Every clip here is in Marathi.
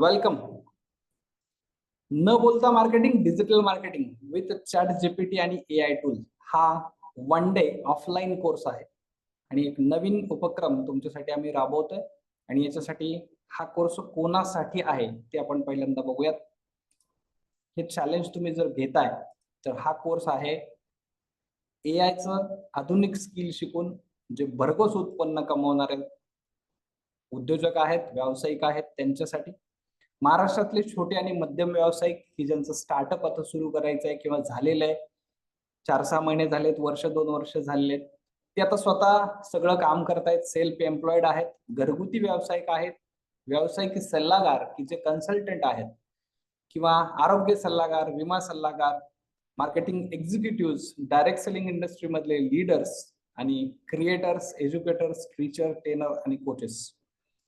वेलकम न बोलता marketing digital marketing with ChatGPT आणि ए आय टूल हा वन डे ऑफलाईन कोर्स आहे. आणि एक नवीन उपक्रम तुमच्यासाठी आम्ही राबवतोय. आणि याच्यासाठी हा कोर्स कोणासाठी आहे ते आपण पहिल्यांदा बघूयात. हे चॅलेंज तुम्ही जर घेताय तर हा कोर्स आहे ए आयचं आधुनिक स्किल शिकून जे भरघोस उत्पन्न कमवणारे उद्योजक आहेत व्यावसायिक आहेत त्यांच्यासाठी. महाराष्ट्रातले छोटे आणि मध्यम व्यावसायिक की ज्यांचं स्टार्टअप आता सुरू करायचं आहे किंवा झालेलं आहे चार सहा महिने झालेत वर्ष दोन वर्ष झालेले ते आता स्वतः सगळं काम करतायत सेल्फ एम्प्लॉईड आहेत घरगुती व्यावसायिक आहेत व्यावसायिक सल्लागार की जे कन्सल्टंट आहेत किंवा आरोग्य सल्लागार विमा सल्लागार marketing executive direct selling industry मधले लीडर्स आणि क्रिएटर्स एज्युकेटर्स टीचर ट्रेनर आणि कोचेस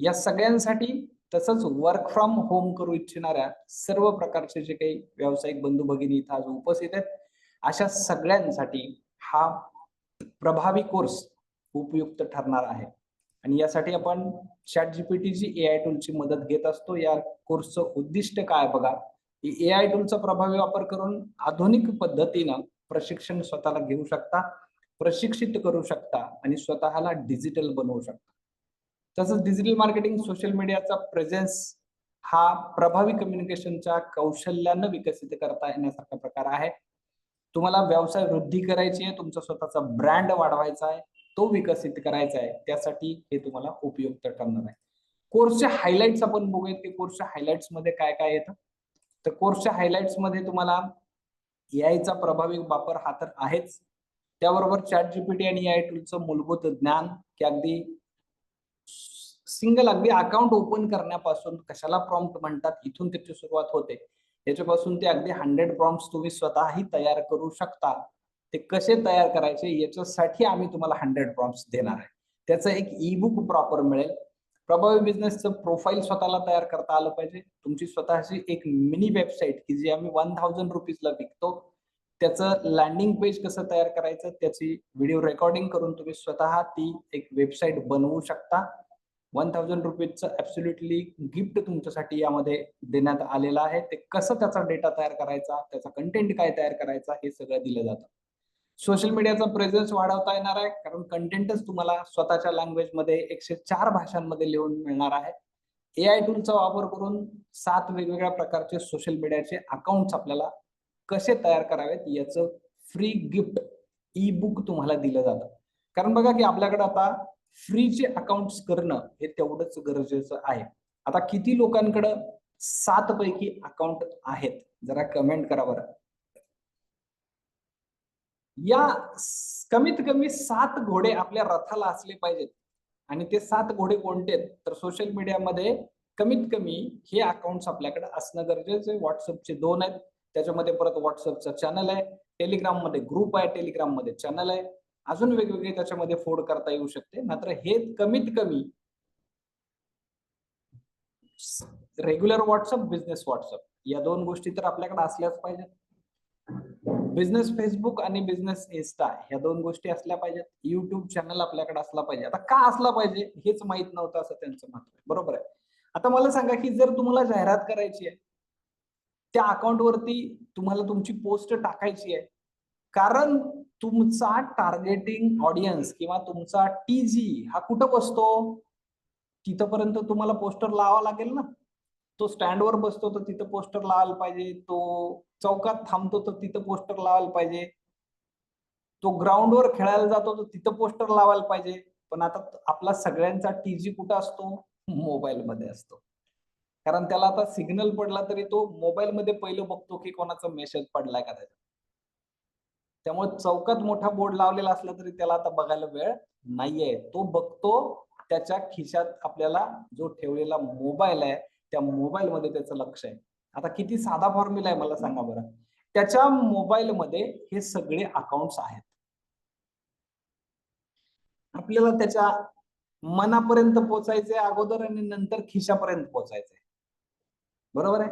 या सगळ्यांसाठी तसंच वर्क फ्रॉम होम करू इच्छिणाऱ्या सर्व प्रकारचे जे काही व्यावसायिक बंधू भगिनी इथं आज उपस्थित आहेत अशा सगळ्यांसाठी हा प्रभावी कोर्स उपयुक्त ठरणार आहे. आणि यासाठी आपण चॅट जीपीटीची ए आय टूलची मदत घेत असतो. या कोर्सचं उद्दिष्ट काय बघा? ए आय टूलचा प्रभावी वापर करून आधुनिक पद्धतीनं प्रशिक्षण स्वतःला घेऊ शकता प्रशिक्षित करू शकता आणि स्वतःला डिजिटल बनवू शकता. तसंच डिजिटल मार्केटिंग सोशल मीडियाचा प्रेझेन्स हा प्रभावी कम्युनिकेशनच्या कौशल्यानं विकसित करता येण्यासारखा प्रकार आहे. तुम्हाला व्यवसाय वृद्धी करायची आहे तुमचा स्वतःचा ब्रँड वाढवायचा आहे तो विकसित करायचा आहे त्यासाठी हे तुम्हाला उपयुक्त ठरणार आहे. कोर्सचे हायलाइट्स आपण बघूयात की कोर्सच्या हायलाइट्समध्ये काय काय येतं. तर कोर्सच्या हायलाइट्समध्ये तुम्हाला चा प्रभावी वापर हा तर आहेच. त्याबरोबर चॅट जीपीटी आणि ए आय टूलचं मूलभूत ज्ञान की अगदी सिंगल अगदी अकाउंट ओपन करण्यापासून कशाला प्रॉम्प्ट म्हणतात इथून त्याची सुरुवात होते. याच्यापासून ते अगदी हंड्रेड प्रॉम्प्ट तुम्ही स्वतःही तयार करू शकता. ते कसे तयार करायचे याच्यासाठी आम्ही तुम्हाला हंड्रेड प्रॉम्प्ट देणार आहे. त्याचं एक ई बुक प्रॉपर मिळेल. प्रभावी बिझनेसचं प्रोफाईल स्वतःला तयार करता आलं पाहिजे. तुमची स्वतःची एक मिनी वेबसाईट की जी आम्ही वन थाउजंड रुपीजला विकतो. त्याचं लँडिंग पेज कसं तयार करायचं त्याची व्हिडिओ रेकॉर्डिंग करून तुम्ही स्वतः ती एक वेबसाईट बनवू शकता. वन थाउजंड रुपीजचं ऍब्सोल्युटली गिफ्ट तुमच्यासाठी यामध्ये देण्यात आलेलं आहे. ते कसं त्याचा डेटा तयार करायचा त्याचा कंटेंट काय तयार करायचा हे सगळं दिलं जातं. सोशल मीडियाचा प्रेझेन्स वाढवता येणार आहे कारण कंटेंटच तुम्हाला स्वतःच्या लँग्वेजमध्ये एकशे चार भाषांमध्ये लिहून मिळणार आहे. ए आय टूलचा वापर करून सात वेगवेगळ्या प्रकारचे सोशल मीडियाचे अकाउंट आपल्याला कसे तयार करावेत याचं फ्री गिफ्ट ई बुक तुम्हाला दिलं जातं. कारण बघा की आपल्याकडे आता फ्रीचे अकाउंट्स करणं हे तेवढंच गरजेचं आहे. आता किती लोकांकडं सात पैकी अकाउंट आहेत? जरा कमेंट करा बरं. या कमीत कमी सात घोडे आपल्या रथाला असले पाहिजेत. आणि ते सात घोडे कोणते तर सोशल मीडियामध्ये कमीत कमी हे अकाउंट्स आपल्याकडे असणं गरजेचं आहे. व्हॉट्सअपचे दोन आहेत. त्याच्यामध्ये परत व्हॉट्सअपचा चॅनल आहे. टेलिग्राममध्ये ग्रुप आहे. टेलिग्राममध्ये चॅनल आहे. अजून वेगवेगळे त्याच्यामध्ये फोड करता येऊ शकते. मात्र हे कमीत कमी रेग्युलर व्हॉट्सअप बिझनेस व्हॉट्सअप या दोन गोष्टी तर आपल्याकडे असल्याच पाहिजेत. बिझनेस फेसबुक आणि बिझनेस इन्स्टा ह्या दोन गोष्टी असल्या पाहिजेत. युट्यूब चॅनल आपल्याकडे असला पाहिजे. आता का असला पाहिजे हेच माहीत नव्हतं असं त्यांचं मत आहे. बरोबर आहे? आता मला सांगा की जर तुम्हाला जाहिरात करायची आहे त्या अकाउंट वरती तुम्हाला तुमची पोस्ट टाकायची आहे कारण तुमचा टार्गेटिंग ऑडियन्स किंवा तुमचा टी जी हा कुठं बसतो? तिथपर्यंत तुम्हाला पोस्टर लावा लागेल ना. तो स्टँडवर बसतो तर तिथं पोस्टर लावायला पाहिजे. तो चौकात थांबतो तर तिथं पोस्टर लावायला पाहिजे. तो ग्राउंडवर खेळायला जातो तर तिथं पोस्टर लावायला पाहिजे. पण आता आपला सगळ्यांचा टीजी कुठं असतो? मोबाईल मध्ये असतो. कारण त्याला आता सिग्नल पडला तरी तो मोबाईल मध्ये पहिलं बघतो की कोणाचा मेसेज पडलाय का त्याचा. त्यामुळे चौकात मोठा बोर्ड लावलेला असला तरी त्याला आता बघायला वेळ नाहीये. तो बघतो त्याच्या खिशात आपल्याला जो ठेवलेला मोबाईल आहे त्या मोबाईल मध्ये त्याचं लक्ष आहे. आता किती साधा फॉर्म्युला आहे मला सांगा बरं. त्याच्या मोबाईल मध्ये हे सगळे अकाउंट्स आहेत. आपल्याला त्याच्या मनापर्यंत पोचायचे अगोदर आणि नंतर खिशापर्यंत पोचायचंय. बरोबर आहे?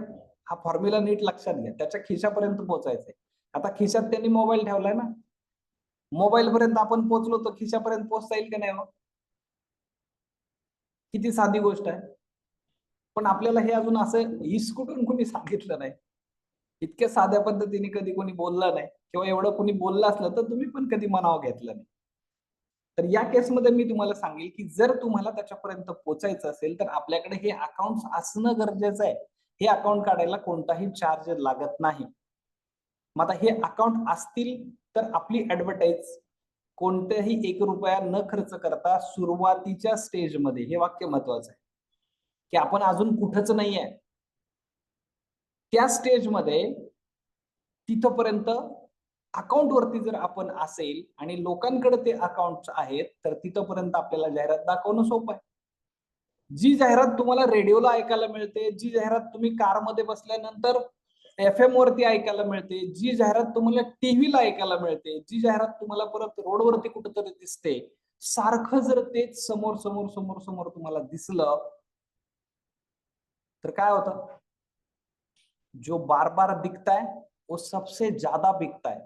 हा फॉर्म्युला नीट लक्षात घ्या. त्याच्या खिशापर्यंत पोचायचंय. आता खिशात त्यांनी मोबाईल ठेवलाय ना. मोबाईल पर्यंत आपण पोहोचलो तर खिशापर्यंत पोहोचता येईल का नाही हो? किती साधी गोष्ट आहे. पण आपल्याला हे अजून असं हिसकुटून कुणी सांगितलं नाही. इतक्या साध्या पद्धतीने कधी कोणी बोललं नाही. किंवा एवढं कोणी बोललं असलं तर तुम्ही पण कधी मनाव घेतलं नाही. तर या केसमध्ये मी तुम्हाला सांगेल की जर तुम्हाला त्याच्यापर्यंत पोचायचं असेल तर आपल्याकडे हे अकाउंट असणं गरजेचं आहे. हे अकाउंट काढायला कोणताही चार्ज लागत नाही. मग आता हे अकाउंट असतील तर आपली ऍडव्हर्टाईज कोणत्याही एक रुपया न खर्च करता सुरुवातीच्या स्टेजमध्ये हे वाक्य महत्वाचं आहे. की आपण अजून कुठंच नाहीये. त्या स्टेजमध्ये तिथपर्यंत अकाउंट वरती जर आपण असेल आणि लोकांकडे ते अकाउंट आहेत तर तिथपर्यंत आपल्याला जाहिरात दाखवणं सोपं आहे. जी जाहिरात तुम्हाला रेडिओला ऐकायला मिळते जी जाहिरात तुम्ही कारमध्ये बसल्यानंतर एफ एम वरती ऐकायला मिळते जी जाहिरात तुम्हाला टीव्हीला ऐकायला मिळते जी जाहिरात तुम्हाला परत रोडवरती कुठेतरी दिसते सारखं जर तेच समोर समोर समोर समोर तुम्हाला दिसलं तर काय होतं? जो बार बार दिखताय है वो सबसे ज्यादा बिकता है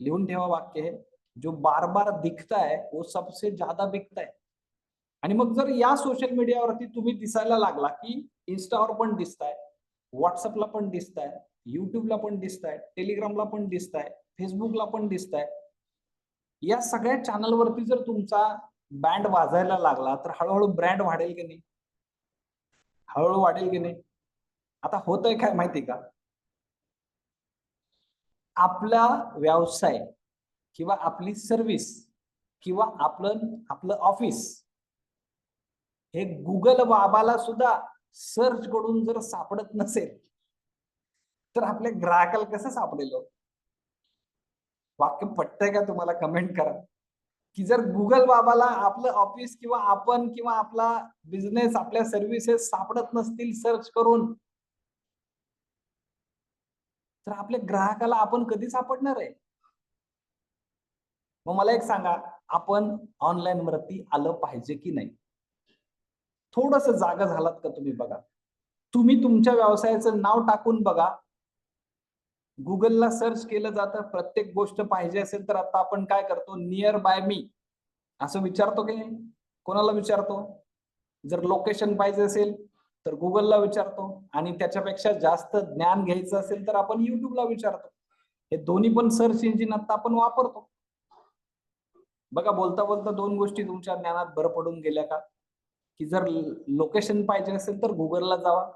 लिहून ठेवा वाक्य हे. जो बार बार दिखता है वो सबसे ज्यादा बिकता है आणि मग जर या सोशल मीडियावरती तुम्ही दिसायला लागला की इन्स्टावर पण दिसताय व्हॉट्सअपला पण दिसताय युट्यूबला पण दिसताय टेलिग्रामला पण दिसताय फेसबुकला पण दिसताय. या सगळ्या चॅनलवरती जर तुमचा बँड वाजायला लागला तर हळूहळू ब्रँड वाढेल की नाही? हळूहळू वाढेल की नाही? आता होतंय काय माहिती का? आपला व्यवसाय किंवा आपली सर्व्हिस किंवा आपलं आपलं ऑफिस हे गुगल बाबाला सुद्धा सर्च करून जर सापडत नसेल तर आपल्या ग्राहकाला कसं सापडेल हो? वाक्य पटतंय का तुम्हाला? कमेंट करा. की जर गुगल बाबाला आपलं ऑफिस किंवा आपण किंवा आपला बिझनेस आपल्या सर्व्हिसेस सापडत नसतील सर्च करून तर आपल्या ग्राहकाला आपण कधी सापडणार आहे? मग मला एक सांगा आपण ऑनलाईन वरती आलं पाहिजे की नाही? थोडस जागा झालात का तुम्ही बघा. तुम्ही तुमच्या व्यवसायाचं नाव टाकून बघा. गुगलला सर्च केलं जातं. प्रत्येक गोष्ट पाहिजे असेल तर आता आपण काय करतो? नियर बाय मी असं विचारतो की नाही? कोणाला विचारतो? जर लोकेशन पाहिजे असेल तर गुगलला विचारतो. आणि त्याच्यापेक्षा जास्त ज्ञान घ्यायचं असेल तर आपण युट्यूबला विचारतो. हे दोन्ही पण सर्च इंजिन आता आपण वापरतो. बघा बोलता बोलता दोन गोष्टी तुमच्या ज्ञानात भर पडून गेल्या का? की जर लोकेशन पाहिजे असेल तर गुगलला जावा.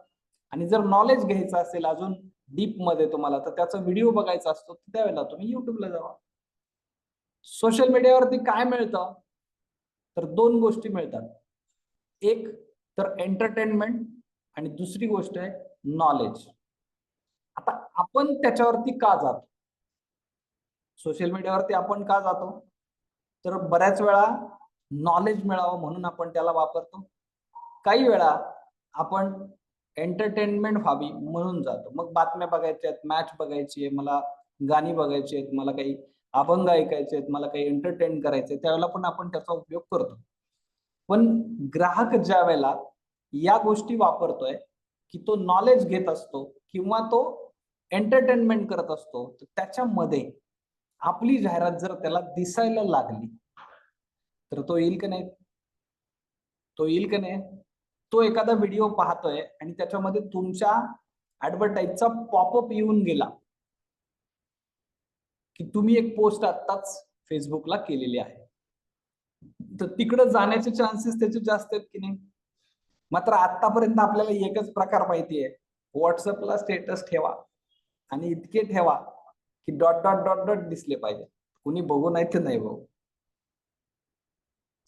आणि जर नॉलेज घ्यायचं असेल अजून डीपमध्ये तुम्हाला तर त्याचा व्हिडिओ बघायचा असतो त्यावेळेला तुम्ही युट्यूबला जावा. सोशल मीडियावरती काय मिळतं? तर दोन गोष्टी मिळतात. एक तर एंटरटेनमेंट आणि दुसरी गोष्ट आहे नॉलेज आता आपण त्याच्यावरती का जातो? सोशल मीडियावरती आपण का जातो? तर बऱ्याच वेळा नॉलेज मिळावं म्हणून आपण त्याला वापरतो. काही वेळा आपण एंटरटेनमेंट व्हावी म्हणून जातो. मग बातम्या बघायच्या आहेत मॅच बघायची आहे मला गाणी बघायची आहेत मला काही अभंग ऐकायचे आहेत मला काही एंटरटेन करायचे त्यावेळेला पण आपण त्याचा उपयोग करतो. पण ग्राहक ज्या वेळेला या गोष्टी वापरतोय की तो नॉलेज घेत असतो किंवा तो एंटरटेनमेंट करत असतो त्याच्यामध्ये आपली जाहिरात जर त्याला दिसायला लागली तर तो येईल का नाही? तो येईल का नाही? तो एखादा व्हिडिओ पाहतोय आणि त्याच्यामध्ये तुमच्या ऍडव्हर्टाईजचा पॉपअप येऊन गेला. की तुम्ही एक पोस्ट आत्ताच फेसबुकला केलेली आहे. तर तिकडे जाण्याचे चान्सेस त्याचे जास्त आहेत की नाही? मात्र आतापर्यंत आपल्याला एकच प्रकार माहिती आहे व्हॉट्सअपला स्टेटस ठेवा आणि इतके ठेवा की डॉट डॉट डॉट डॉट दिसले पाहिजे. कुणी बघू नाही तर नाही बघू.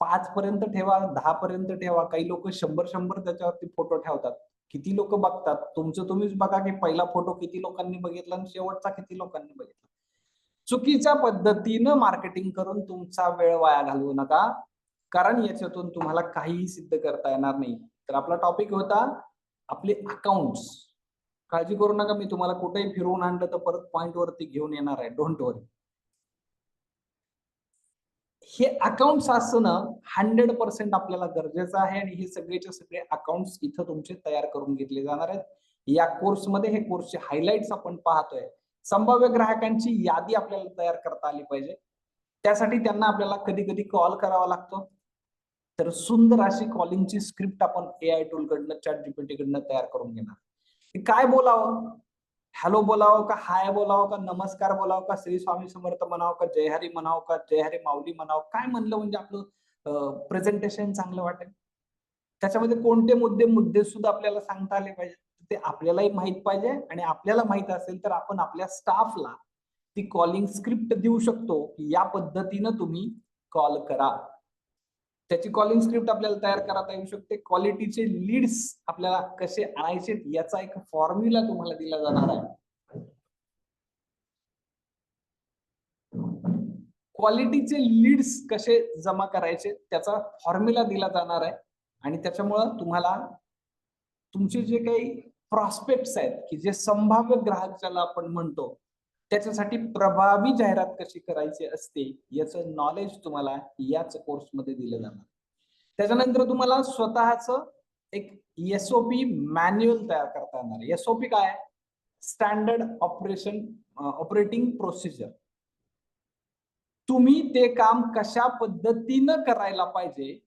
पाच पर्यंत ठेवा दहा पर्यंत ठेवा. काही लोक शंभर शंभर त्याच्यावरती फोटो ठेवतात. किती लोक बघतात? तुमचं तुम्हीच बघा की पहिला फोटो किती लोकांनी बघितला आणि शेवटचा किती लोकांनी बघितला. चुकीच्या पद्धतीनं मार्केटिंग करून तुमचा वेळ वाया घालवू नका. कारण याच्यातून तुम्हाला काहीही सिद्ध करता येणार नाही. तर आपला टॉपिक होता आपले अकाउंट्स काळजी करू नका मी तुम्हाला कुठेही फिरवून आणलं तर परत पॉइंट वरती घेऊन येणार आहे. डोंट वरी हे अकाउंट्स असणं हंड्रेड पर्सेंट आपल्याला गरजेचं आहे आणि हे सगळेचे सगळे अकाउंट्स इथं तुमचे तयार करून घेतले जाणार आहेत. या कोर्समध्ये हे कोर्सचे हायलाइट्स आपण पाहतोय. संभाव्य ग्राहकांची यादी आपल्याला तयार करता आली पाहिजे. त्यासाठी त्यांना आपल्याला कधी कधी कॉल करावा लागतो. तर सुंदर अशी कॉलिंगची स्क्रिप्ट आपण ए आय टूल कडनं चॅट जीपीटी कडनं तयार करून घेणार. काय बोलावं? हॅलो बोलावं का? हाय बोलावं का? नमस्कार बोलावं का? श्री स्वामी समर्थ म्हणावं का? जय हरी म्हणावं का? जय हरी माऊली म्हणावं? काय म्हणलं म्हणजे आपलं प्रेझेंटेशन चांगलं वाटेल? त्याच्यामध्ये कोणते मुद्दे मुद्दे सुद्धा आपल्याला सांगता आले पाहिजे. ते आपल्यालाही माहीत पाहिजे आणि आपल्याला माहीत असेल तर आपण आपल्या स्टाफला ती कॉलिंग स्क्रिप्ट देऊ शकतो. की या पद्धतीनं तुम्ही कॉल करा. त्याची कॉलिंग स्क्रिप्ट आपल्याला तयार करता येऊ शकते. क्वालिटीचे लीड्स आपल्याला कसे आणायचे याचा एक फॉर्म्युला तुम्हाला दिला जाणार आहे. क्वालिटीचे लीड्स कसे जमा करायचे त्याचा फॉर्म्युला दिला जाणार आहे. आणि त्याच्यामुळं तुम्हाला तुमचे जे काही प्रॉस्पेक्ट्स आहेत की जे संभाव्य ग्राहक ज्याला आपण म्हणतो त्याच्यासाठी प्रभावी जाहिरात कशी करायची असते याचं नॉलेज तुम्हाला याच कोर्समध्ये दिलं जाणार. त्याच्यानंतर तुम्हाला स्वतःच एक एसओपी मॅन्युअल तयार करता येणार. एसओपी काय? स्टँडर्ड ऑपरेशन ऑपरेटिंग प्रोसिजर तुम्ही ते काम कशा पद्धतीनं करायला पाहिजे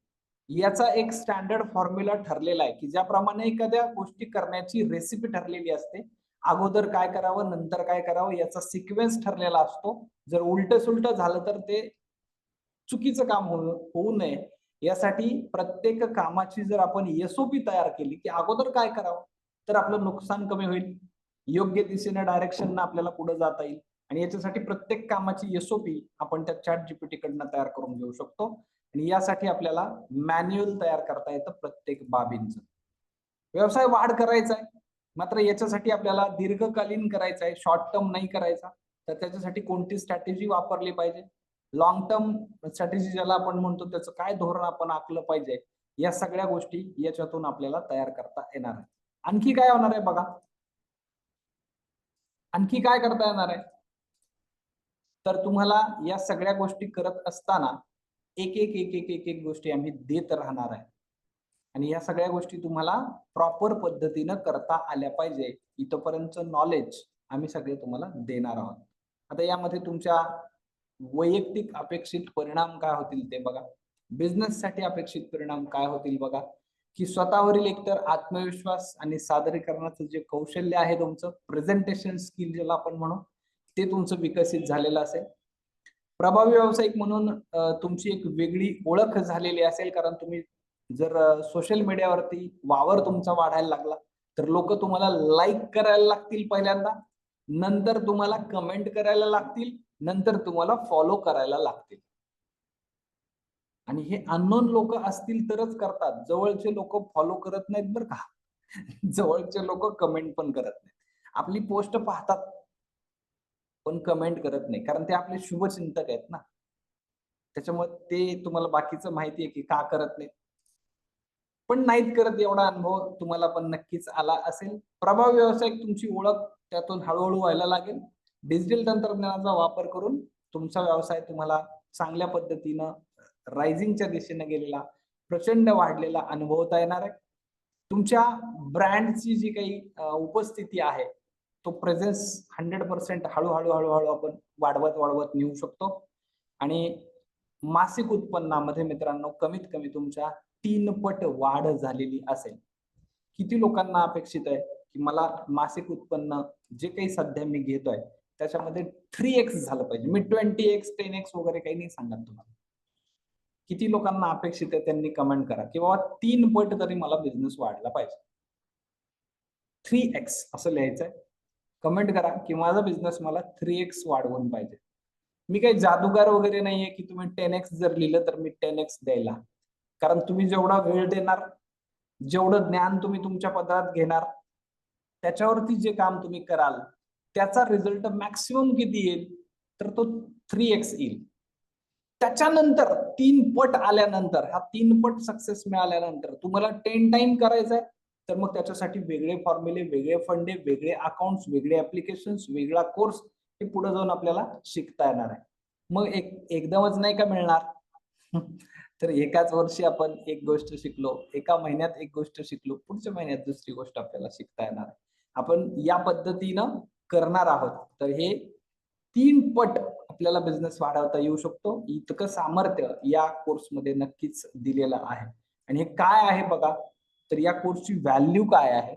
याचा एक स्टँडर्ड फॉर्म्युला ठरलेला आहे की ज्याप्रमाणे एखाद्या गोष्टी करण्याची रेसिपी ठरलेली असते अगोदर काय करावं नंतर काय करावं याचा सिक्वेन्स ठरलेला असतो. जर उलट सुलट झालं तर ते चुकीचं काम होऊ नये. यासाठी प्रत्येक कामाची जर आपण एसओपी तयार केली की अगोदर काय करावं तर आपलं नुकसान कमी होईल. योग्य दिशेने डायरेक्शन आपल्याला पुढे जाता येईल. आणि याच्यासाठी प्रत्येक कामाची एसओपी आपण त्या चॅट जीपीटी कडनं तयार करून घेऊ शकतो. आणि यासाठी आपल्याला मॅन्युअल तयार करता येतं प्रत्येक बाबींचं. व्यवसाय वाढ करायचा आहे. मात्र याच्यासाठी आपल्याला दीर्घकालीन करायचं आहे शॉर्ट टर्म नाही करायचा. तर त्याच्यासाठी कोणती स्ट्रॅटेजी वापरली पाहिजे? लॉंग टर्म स्ट्रॅटेजी ज्याला आपण म्हणतो त्याचं काय धोरण आपण आखलं पाहिजे? या सगळ्या गोष्टी याच्यातून आपल्याला तयार करता येणार आहे आणखी काय होणार आहे बघा? आणखी काय करता येणार आहे? तर तुम्हाला या सगळ्या गोष्टी करत असताना एक एक एक एक एक एक गोष्टी आम्ही देत राहणार आहे. आणि या सगळ्या गोष्टी तुम्हाला प्रॉपर पद्धतीनं करता आल्या पाहिजे. इथपर्यंत नॉलेज आम्ही सगळे तुम्हाला देणार आहोत. आता यामध्ये तुमच्या वैयक्तिक अपेक्षित परिणाम काय होतील ते बघा. बिझनेस साठी अपेक्षित परिणाम काय होतील बघा. की स्वतःवरील एकतर आत्मविश्वास आणि सादरीकरणाचं जे कौशल्य आहे तुमचं प्रेझेंटेशन स्किल ज्याला आपण म्हणू ते तुमचं विकसित झालेलं असेल. प्रभावी व्यावसायिक म्हणून तुमची एक वेगळी ओळख झालेली असेल कारण तुम्ही जर सोशल मीडियावरती वावर तुमचा वाढायला लागला तर लोक तुम्हाला लाईक करायला लागतील पहिल्यांदा नंतर तुम्हाला कमेंट करायला लागतील नंतर तुम्हाला फॉलो करायला लागतील. आणि हे अननोन लोक असतील तरच करतात. जवळचे लोक फॉलो करत नाहीत बरं का. जवळचे लोक कमेंट पण करत नाहीत. आपली पोस्ट पाहतात पण कमेंट करत नाही. कारण ते आपले शुभचिंतक आहेत ना. त्याच्यामुळे ते तुम्हाला बाकीचं माहिती आहे की का करत नाही पण नाहीत करत एवढा अनुभव तुम्हाला पण नक्कीच आला असेल. प्रभाव व्यावसायिक तुमची ओळख त्यातून हळूहळू व्हायला लागेल. डिजिटल तंत्रज्ञानाचा वापर करून तुमचा व्यवसाय तुम्हाला चांगल्या पद्धतीनं रायझिंगच्या दिशेने गेलेला प्रचंड वाढलेला अनुभवता येणार आहे. तुमच्या ब्रँडची जी काही उपस्थिती आहे तो प्रेझेन्स हंड्रेड पर्सेंट हळूहळू हळूहळू आपण वाढवत वाढवत नेऊ शकतो. आणि मासिक उत्पन्नामध्ये मित्रांनो कमीत कमी तुमच्या तीन पट वाढ झालेली असेल. किती लोकांना अपेक्षित आहे की मला मासिक उत्पन्न जे काही सध्या मी घेतोय त्याच्यामध्ये थ्री एक्स झालं पाहिजे. मी ट्वेंटी एक्स टेन एक्स वगैरे काही नाही सांगत तुम्हाला. किती लोकांना अपेक्षित आहे त्यांनी कमेंट करा की बाबा तीन पट तरी मला बिझनेस वाढला पाहिजे. थ्री एक्स असं लिहायचंय. कमेंट करा की माझा बिझनेस मला थ्री एक्स वाढवून पाहिजे. मी काही जादूगार वगैरे नाहीये की तुम्ही टेन एक्स जर लिहिलं तर मी टेन एक्स द्यायला. कारण तुम्ही जेवढा वेळ देणार जेवढं ज्ञान तुम्ही तुमच्या पदरात घेणार त्याच्यावरती जे काम तुम्ही कराल त्याचा रिझल्ट मॅक्सिमम किती येईल? तर तो थ्री एक्स येईल. त्याच्यानंतर तीन पट आल्यानंतर हा तीन पट सक्सेस मिळाल्यानंतर तुम्हाला टेन टाइम करायचंय तर मग त्याच्यासाठी वेगळे फॉर्म्युले वेगळे फंडे वेगळे अकाउंट्स वेगळे ऍप्लिकेशन वेगळा कोर्स हे पुढे जाऊन आपल्याला शिकता येणार आहे. मग एक एकदमच नाही का मिळणार? तर एकाच वर्षी आपण एक गोष्ट शिकलो एका महिन्यात एक गोष्ट शिकलो पुढच्या महिन्यात दुसरी गोष्ट आपल्याला शिकता येणार आपण या पद्धतीनं करणार आहोत. तर हे तीन पट आपल्याला बिझनेस वाढवता येऊ शकतो. इतकं सामर्थ्य या कोर्समध्ये नक्कीच दिलेलं आहे. आणि हे काय आहे बघा? तर या कोर्सची व्हॅल्यू काय आहे?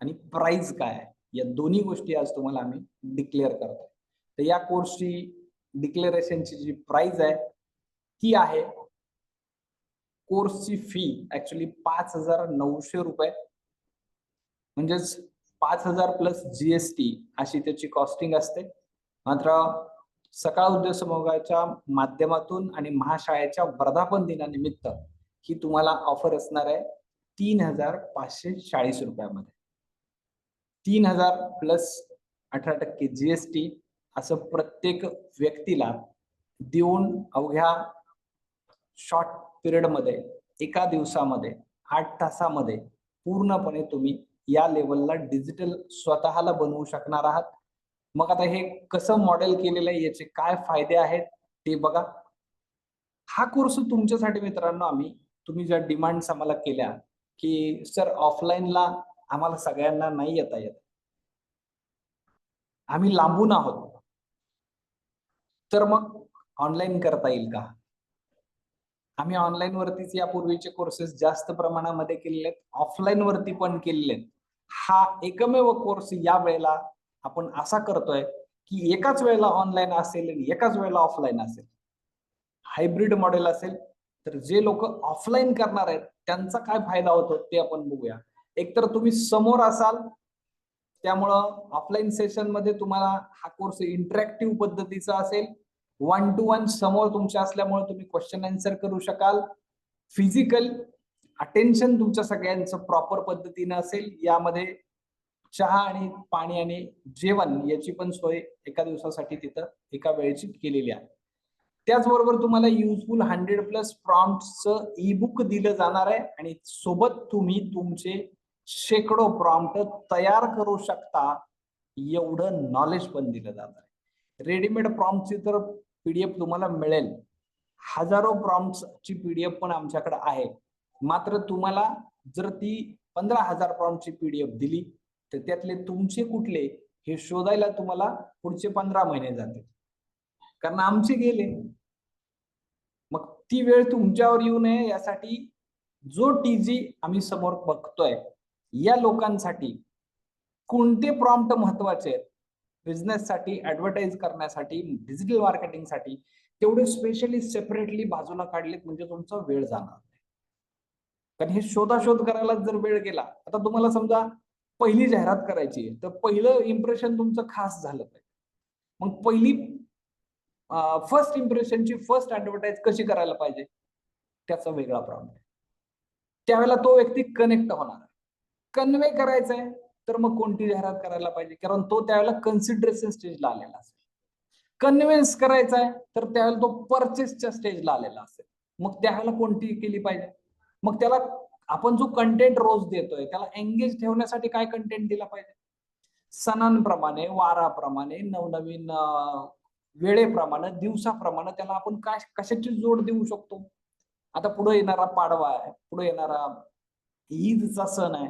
आणि प्राइस काय आहे? या दोन्ही गोष्टी आज तुम्हाला आम्ही डिक्लेअर करतोय. तर या कोर्सची डिक्लेरेशनची जी प्राइस आहे ती आहे. कोर्सची फी ऍक्च्युली पाच हजार नऊशे रुपये. म्हणजेच पाच हजार प्लस जीएसटी अशी त्याची कॉस्टिंग असते. मात्र सकाळ उद्योग समूहाच्या माध्यमातून आणि महाशाळेच्या वर्धापन दिनानिमित्त ही तुम्हाला ऑफर असणार आहे तीन हजार पाचशे चाळीस रुपयामध्ये. तीन हजार प्लस अठरा टक्के जीएसटी असं प्रत्येक व्यक्तीला देऊन अवघ्या शॉर्ट पिरियडमध्ये एका दिवसामध्ये आठ तासामध्ये पूर्णपणे तुम्ही या लेवलला डिजिटल स्वतःला बनवू शकणार आहात. मग आता हे कसं मॉडेल केलेलं आहे याचे काय फायदे आहेत ते बघा. हा कोर्स तुमच्यासाठी मित्रांनो आम्ही तुम्ही ज्या डिमांड्स आम्हाला केल्या की सर ऑफलाईनला आम्हाला सगळ्यांना नाही येता येत. आम्ही लांबून आहोत. तर मग ऑनलाईन करता येईल का? आम्ही ऑनलाईन वरतीच यापूर्वीचे कोर्सेस जास्त प्रमाणामध्ये केलेले आहेत. ऑफलाईन वरती पण केलेले आहेत. हा एकमेव कोर्स या वेळेला आपण असा करतोय की एकाच वेळेला ऑनलाईन असेल आणि एकाच वेळेला ऑफलाईन असेल. हायब्रिड मॉडेल असेल. तर जे लोक ऑफलाईन करणार आहेत त्यांचा काय फायदा होतो ते आपण बघूया. एकतर तुम्ही समोर असाल त्यामुळं ऑफलाईन सेशनमध्ये तुम्हाला हा कोर्स इंटरॅक्टिव्ह पद्धतीचा असेल. वन टू वन समोर तुमच्या असल्यामुळे तुम्ही क्वेश्चन आन्सर करू शकाल. फिजिकल अटेन्शन तुमच्या सगळ्यांचं प्रॉपर पद्धतीनं असेल. यामध्ये चहा आणि पाणी आणि जेवण याची पण सोय एका दिवसासाठी तिथं एका वेळेची केलेली आहे. त्याचबरोबर तुम्हाला युजफुल हंड्रेड प्लस प्रॉम्प्टचं ई बुक दिलं जाणार आहे. आणि सोबत तुम्ही तुमचे शेकडो प्रॉम्प्ट तयार करू शकता. एवढं नॉलेज पण दिलं जाणार आहे. रेडीमेड प्रॉम्प्टची तर पीडीएफ तुम्हाला मिळेल. हजारो प्रॉम्प्ट ची पीडीएफ पण आमच्याकडे आहे. मात्र तुम्हाला जर ती पंधरा हजार प्रॉम्प्टची पीडीएफ दिली तर त्यातले तुमचे कुठले हे शोधायला तुम्हाला पुढचे पंधरा महिने जातील. कारण आमचे गेले. मग ती वेळ तुमच्यावर येऊ नये यासाठी जो टीजी आम्ही समोर बघतोय या लोकांसाठी कोणते प्रॉम्प्ट महत्त्वाचे आहेत? बिझनेससाठी ऍडव्हर्टाईज करण्यासाठी डिजिटल मार्केटिंगसाठी तेवढे स्पेशली सेपरेटली बाजूला काढलेत म्हणजे तुमचा वेळ जाणार नाही. कारण हे शोधाशोध करायला जर वेळ गेला आता तुम्हाला समजा पहिली जाहिरात करायची तर पहिलं इम्प्रेशन तुमचं खास झालं पाहिजे. मग पहिली फर्स्ट इम्प्रेशनची फर्स्ट ऍडव्हर्टाईज कशी करायला पाहिजे? त्याचा वेगळा प्रॉब्लेम आहे. त्यावेळेला तो व्यक्ती कनेक्ट होणार आहे. कन्वे करायचा आहे तर मग कोणती जाहिरात करायला पाहिजे? कारण तो त्यावेळेला कन्सिडरेशन स्टेजला आलेला असेल. कन्व्हिन्स करायचा आहे तर त्यावेळेला तो परचेसच्या स्टेजला आलेला असेल. मग त्यावेळेला कोणती केली पाहिजे? मग त्याला आपण जो कंटेंट रोज देतोय त्याला एंगेज ठेवण्यासाठी काय कंटेंट दिला पाहिजे? सणांप्रमाणे वाराप्रमाणे नवनवीन वेळेप्रमाणे दिवसाप्रमाणे त्याला आपण काय कशाची जोड देऊ शकतो? आता पुढे येणारा पाडवा आहे पुढे येणारा ईदचा सण आहे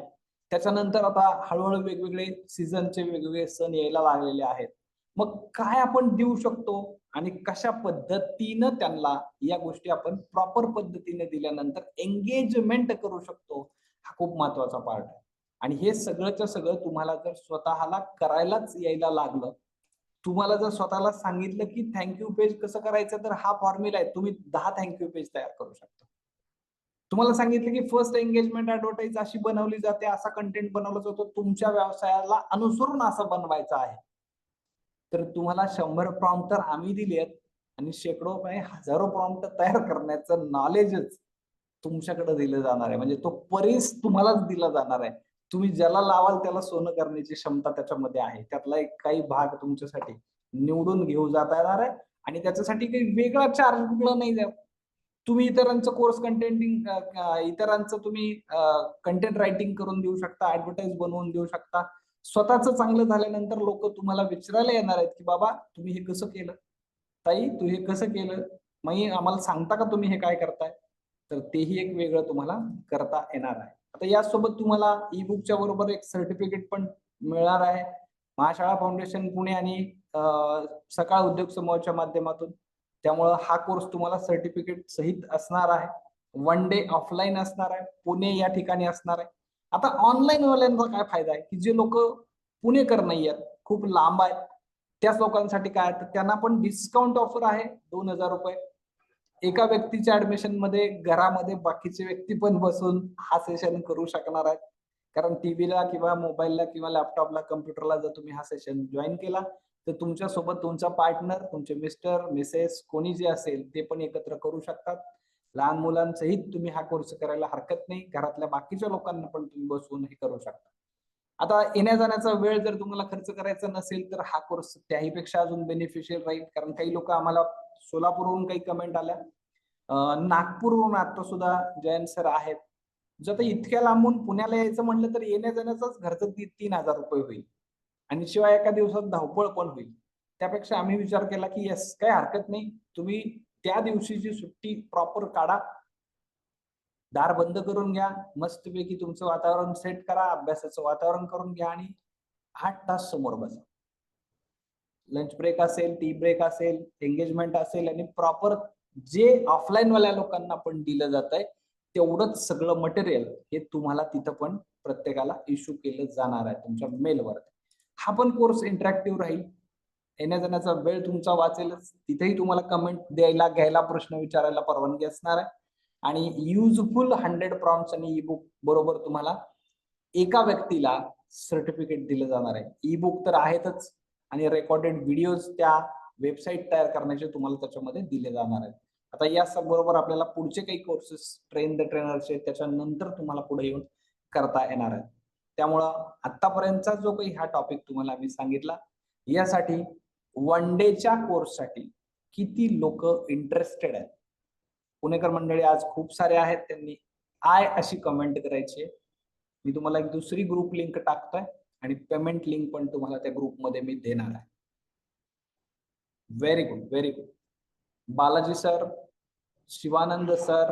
त्याच्यानंतर आता हळूहळू वेगवेगळे सीझनचे वेगवेगळे सण यायला लागलेले आहेत. मग काय आपण देऊ शकतो आणि कशा पद्धतीनं त्यांना या गोष्टी आपण प्रॉपर पद्धतीने दिल्यानंतर एंगेजमेंट करू शकतो हा खूप महत्त्वाचा पार्ट आहे. आणि हे सगळंच्या सगळं तुम्हाला जर स्वतःला करायलाच यायला लागलं तुम्हाला जर स्वतःला सांगितलं की थँक्यू पेज कसं करायचं तर हा फॉर्म्युला आहे. तुम्ही दहा थँक्यू पेज तयार करू शकता. तुम्हाला सांगितलं की फर्स्ट एंगेजमेंट ऍडव्हर्टाईज अशी बनवली जाते असा कंटेंट बनवला जातो तुमच्या व्यवसायाला अनुसरून असं बनवायचं आहे. तर तुम्हाला शंभर प्रॉम्प्ट तर आम्ही दिले आहेत आणि शेकडो हजारो प्रॉम्प्ट तयार करण्याचं नॉलेजच तुमच्याकडे दिलं जाणार आहे. म्हणजे तो परीस तुम्हालाच दिला जाणार आहे. तुम्ही ज्याला लावाल त्याला सोनं करण्याची क्षमता त्याच्यामध्ये आहे. त्यातला एक काही भाग तुमच्यासाठी निवडून घेऊ जाता येणार आहे आणि त्याच्यासाठी काही वेगळा चार्ज कुठला नाही तुम्ही इतरांचं कोर्स कंटेंटिंग इतरांचं तुम्ही कंटेंट रायटिंग करून देऊ शकता ऍडव्हर्टाईज बनवून देऊ शकता. स्वतःच चांगलं झाल्यानंतर लोक तुम्हाला विचारायला येणार आहेत की बाबा तुम्ही हे कसं केलं? ताई तू हे कसं केलं? मग आम्हाला सांगता का तुम्ही हे काय करताय? तर तेही एक वेगळं तुम्हाला करता येणार आहे. आता यासोबत तुम्हाला ई बुकच्या बरोबर एक सर्टिफिकेट पण मिळणार आहे. महाशाळा फाउंडेशन पुणे आणि सकाळ उद्योग समूहाच्या माध्यमातून. त्यामुळं हा कोर्स तुम्हाला सर्टिफिकेट सहित असणार आहे. वन डे ऑफलाईन असणार आहे. पुणे या ठिकाणी असणार आहे. आता ऑनलाईन वाल्यांचा काय फायदा आहे? की जे लोक पुणेकर नाही आहेत खूप लांब आहेत त्याच लोकांसाठी काय तर त्यांना पण डिस्काउंट ऑफर आहे दोन हजार रुपये. एका व्यक्तीच्या ऍडमिशनमध्ये घरामध्ये बाकीचे व्यक्ती पण बसून हा सेशन करू शकणार आहेत. कारण टीव्हीला किंवा मोबाईलला किंवा लॅपटॉपला कम्प्युटरला जर तुम्ही हा सेशन जॉईन केला तर तुमच्यासोबत तुमचा पार्टनर तुमचे मिस्टर मिसेस कोणी जे असेल ते पण एकत्र करू शकतात. लहान मुलांसहित तुम्ही हा कोर्स करायला हरकत नाही. घरातल्या बाकीच्या लोकांना पण तुम्ही बसून हे करू शकता. आता येण्या जाण्याचा वेळ जर तुम्हाला खर्च करायचा नसेल तर हा कोर्स त्याही पेक्षा अजून बेनिफिशियल राहील. कारण काही लोक आम्हाला सोलापूरहून काही कमेंट आल्या. नागपूरहून आता सुद्धा जयंत सर आहेत. जर इतक्या लांबून पुण्याला यायचं म्हणलं तर येण्या जाण्याचाच खर्च तीन हजार रुपये होईल. आणि शिवाय एका दिवसात धावपळ पण होईल? त्यापेक्षा आम्ही विचार केला की येस काही हरकत नाही. तुम्ही त्या दिवशीची सुट्टी प्रॉपर काढा. दार बंद करून घ्या. मस्तपैकी तुमचं वातावरण सेट करा. अभ्यासाचं वातावरण करून घ्या आणि आठ तास समोर बसा. लंच ब्रेक असेल टी ब्रेक असेल एंगेजमेंट असेल आणि प्रॉपर जे ऑफलाईन वाल्या लोकांना पण दिलं जात आहे तेवढंच सगळं मटेरियल हे तुम्हाला तिथं पण प्रत्येकाला इश्यू केलं जाणार आहे तुमच्या मेलवर हा पण कोर्स इंटरॅक्टिव्ह राहील. येण्या जाण्याचा वेळ तुमचा वाचेलच. तिथेही तुम्हाला कमेंट द्यायला घ्यायला प्रश्न विचारायला परवानगी असणार आहे. आणि युजफुल हंड्रेड प्रॉम्प्ट्स आणि ई बुक बरोबर तुम्हाला एका व्यक्तीला सर्टिफिकेट दिलं जाणार आहे. ई बुक तर आहेतच आणि रेकॉर्डेड व्हिडिओज त्या वेबसाईट तयार करण्याचे तुम्हाला त्याच्यामध्ये दिले जाणार आहेत. आता या सब बरोबर आपल्याला पुढचे काही कोर्सेस ट्रेन द ट्रेनरचे त्याच्यानंतर तुम्हाला पुढे येऊन करता येणार आहेत. त्यामुळं आतापर्यंतचा जो काही हा टॉपिक तुम्हाला मी सांगितला यासाठी वन डेच्या कोर्ससाठी किती लोक इंटरेस्टेड आहेत? पुणेकर मंडळी आज खूप सारे आहेत त्यांनी आय अशी कमेंट करायची. मी तुम्हाला एक दुसरी ग्रुप लिंक टाकतोय आणि पेमेंट लिंक पण तुम्हाला त्या ग्रुपमध्ये मी देणार आहे. Very good very good Balaji sir Shivanand sir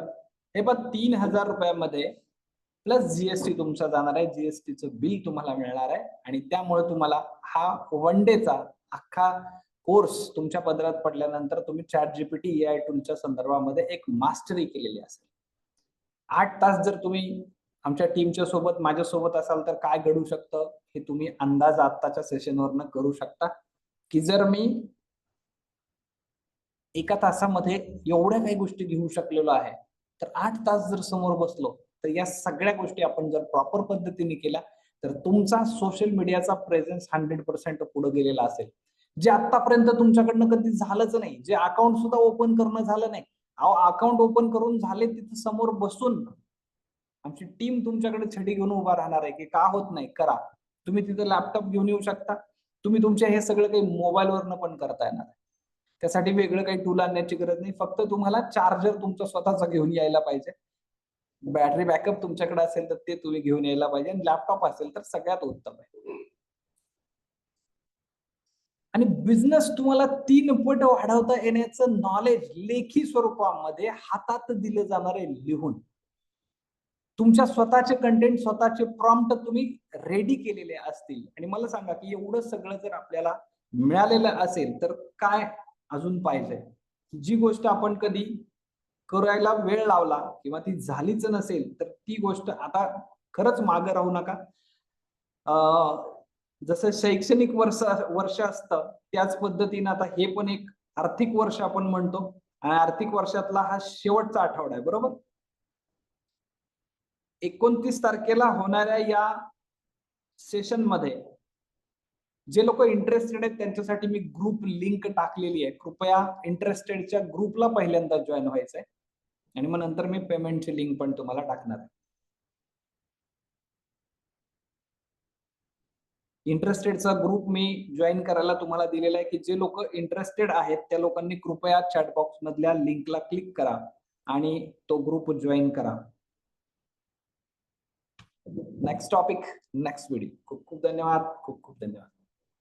हे पण तीन हजार रुपयामध्ये प्लस जीएसटी तुमचा जाणार आहे जीएसटीचं बिल तुम्हाला मिळणार आहे. आणि त्यामुळे तुम्हाला हा वन डेचा अख्खा कोर्स तुमच्या पदरात पडल्यानंतर तुम्ही चॅट जीपीटी ए आय टूलच्या संदर्भामध्ये एक मास्टरी केलेली असेल. आठ तास जर तुम्ही आमच्या टीमच्या सोबत माझ्या सोबत असाल तर काय घडू शकतं हे तुम्ही अंदाज आत्ताच्या सेशनवरनं करू शकता. की जर मी एका तासामध्ये एवढ्या काही गोष्टी घेऊ शकलेलो आहे तर आठ तास जर समोर बसलो तर या सगळ्या गोष्टी आपण जर प्रॉपर पद्धतीने केल्या तर तुमचा सोशल मीडियाचा प्रेझेन्स हंड्रेड पर्सेंट पुढे गेलेला असेल. जे आतापर्यंत तुमच्याकडनं कधी झालंच नाही जे अकाउंट सुद्धा ओपन करणं झालं नाही अकाउंट ओपन करून झाले तिथे समोर बसून आमची टीम तुमच्याकडे छडी घेऊन उभा राहणार आहे की का होत नाही करा. तुम्ही तिथे लॅपटॉप घेऊन येऊ शकता. तुम्ही तुमच्या हे सगळं काही मोबाईलवरनं पण करता येणार आहे त्यासाठी वेगळं काही टूल आणण्याची गरज नाही. फक्त तुम्हाला चार्जर तुमचा स्वतःचा घेऊन यायला पाहिजे. बॅटरी बॅकअप तुमच्याकडे असेल तर ते तुम्ही घेऊन यायला पाहिजे. आणि लॅपटॉप असेल तर सगळ्यात उत्तम आहे. आणि बिझनेस तुम्हाला तीन पट वाढवता येण्याचं नॉलेज लेखी स्वरूपामध्ये हातात दिलं जाणार आहे लिहून. तुमच्या स्वतःचे कंटेंट स्वतःचे प्रॉम्प्ट तुम्ही रेडी केलेले असतील. आणि मला सांगा की एवढं सगळं जर आपल्याला मिळालेलं असेल तर काय अजून पाहिजे? जी गोष्ट आपण कधी करायला वेळ लावला किंवा ती झालीच नसेल तर ती गोष्ट आता खरंच मागे राहू नका. जसं शैक्षणिक वर्ष वर्ष असतं त्याच पद्धतीने आता हे पण एक आर्थिक वर्ष आपण म्हणतो. आणि आर्थिक वर्षातला हा शेवटचा आठवडा आहे बरोबर? एकोणतीस तारखेला होणाऱ्या या सेशनमध्ये जे लोक इंटरेस्टेड आहेत त्यांच्यासाठी मी ग्रुप लिंक टाकलेली आहे. कृपया इंटरेस्टेडच्या ग्रुपला पहिल्यांदा जॉईन व्हायचंय. आणि मग नंतर मी पेमेंटची लिंक पण तुम्हाला टाकणार. आहे इंटरेस्टेडचा ग्रुप मी जॉईन करायला तुम्हाला दिलेला आहे की जे लोक इंटरेस्टेड आहेत त्या लोकांनी कृपया चॅटबॉक्स मधल्या लिंकला क्लिक करा आणि तो ग्रुप जॉईन करा. नेक्स्ट टॉपिक नेक्स्ट व्हिडिओ खूप खूप धन्यवाद खूप खूप धन्यवाद.